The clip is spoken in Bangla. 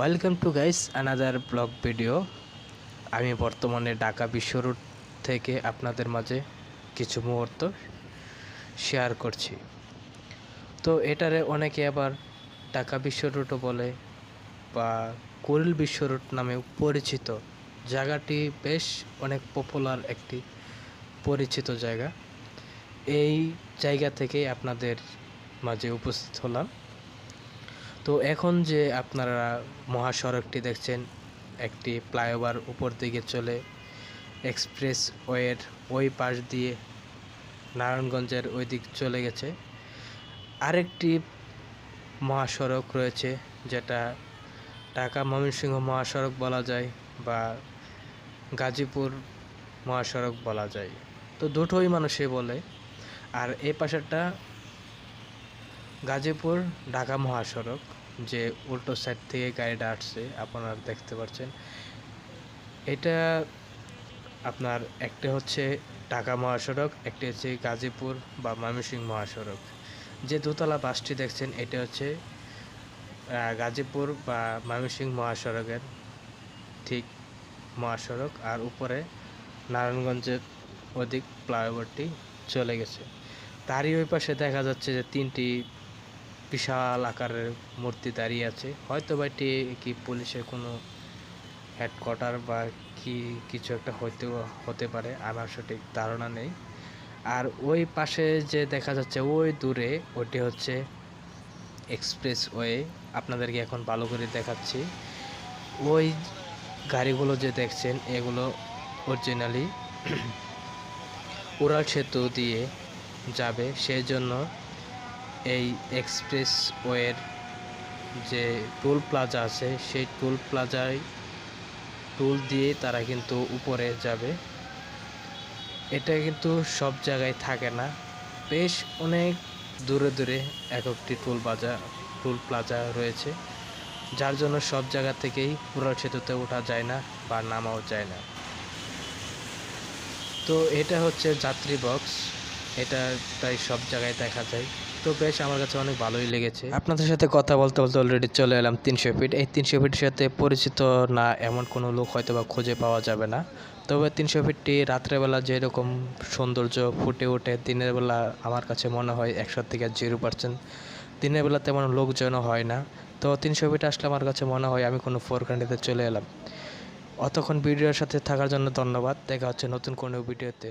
Welcome to guys another blog video আমি বর্তমানে ঢাকা বিশ্ব রোড থেকে আপনাদের মাঝে কিছু মুহূর্ত শেয়ার করছি। তো এটারে অনেকে আবার ঢাকা বিশ্ব রুটও বলে বা কুরিল বিশ্ব রুট নামেও পরিচিত। জায়গাটি বেশ অনেক পপুলার একটি পরিচিত জায়গা। এই জায়গা থেকেই আপনাদের মাঝে উপস্থিত হলাম। তো এখন যে আপনারা মহাসড়কটি দেখছেন, একটি ফ্লাইওভার উপর দিকে চলে এক্সপ্রেস ওয়ের ওই পাশ দিয়ে নারায়ণগঞ্জের ওই দিক চলে গেছে। আরেকটি মহাসড়ক রয়েছে, যেটা ঢাকা ময়মনসিংহ মহাসড়ক বলা যায় বা গাজীপুর মহাসড়ক বলা যায়। তো দুটোই মানুষে বলে। আর এই পাশেরটা গাজীপুর ঢাকা মহাসড়ক, যে উল্টো সাইড থেকে গাড়িটা আসছে, আপনারা দেখতে পাচ্ছেন এটা আপনার একটা হচ্ছে ঢাকা মহাসড়ক, একটি হচ্ছে গাজীপুর বা ময়মনসিংহ মহাসড়ক। যে দোতলা বাসটি দেখছেন, এটা হচ্ছে গাজীপুর বা ময়মনসিংহ মহাসড়কের ঠিক মহাসড়ক, আর উপরে নারায়ণগঞ্জের অধিক ফ্লাইওভারটি চলে গেছে। তারই ওই পাশে দেখা যাচ্ছে যে তিনটি বিশাল আকারের মূর্তি দাঁড়িয়ে আছে। হয়তো বা এটি কি পুলিশের কোনো হেডকোয়ার্টার বা কি কিছু একটা হইতে হতে পারে, আমার সঠিক ধারণা নেই। আর ওই পাশে যে দেখা যাচ্ছে ওই দূরে ওটি হচ্ছে এক্সপ্রেস ওয়ে আপনাদেরকে এখন ভালো করে দেখাচ্ছি। ওই গাড়িগুলো যে দেখছেন, এগুলো অরিজিনালি উড়াল সেতু দিয়ে যাবে, সেই জন্য এই এক্সপ্রেস ওয়ের যে টোল প্লাজা আছে, সেই টোল প্লাজায় টোল দিয়ে তারা কিন্তু উপরে যাবে। এটা কিন্তু সব জায়গায় থাকে না। বেশ অনেক দূরে দূরে এক একটি টোল প্লাজা টোল প্লাজা রয়েছে, যার জন্য সব জায়গা থেকেই উড়াল সেতুতে ওঠা যায় না বা নামাও যায় না। তো এটা হচ্ছে যাত্রী বক্স। এটা প্রায় সব জায়গায় দেখা যায়। তো বেশ আমার কাছে অনেক ভালোই লেগেছে। আপনাদের সাথে কথা বলতে বলতে অলরেডি চলে এলাম তিনশো ফিট এই তিনশো ফিটের সাথে পরিচিত না এমন কোনো লোক হয়তো বা খুঁজে পাওয়া যাবে না। তবে তিনশো ফিটটি রাত্রেবেলা যেরকম সৌন্দর্য ফুটে ওঠে, দিনের বেলা আমার কাছে মনে হয় একশো থেকে জিরো পার্সেন্ট দিনের বেলা তেমন লোকজনও হয় না। তো তিনশো ফিট আসলে আমার কাছে মনে হয় আমি কোনো ফোর কান্ট্রিতে চলে এলাম। অতক্ষণ ভিডিওর সাথে থাকার জন্য ধন্যবাদ। দেখা হচ্ছে নতুন কোনো ভিডিওতে।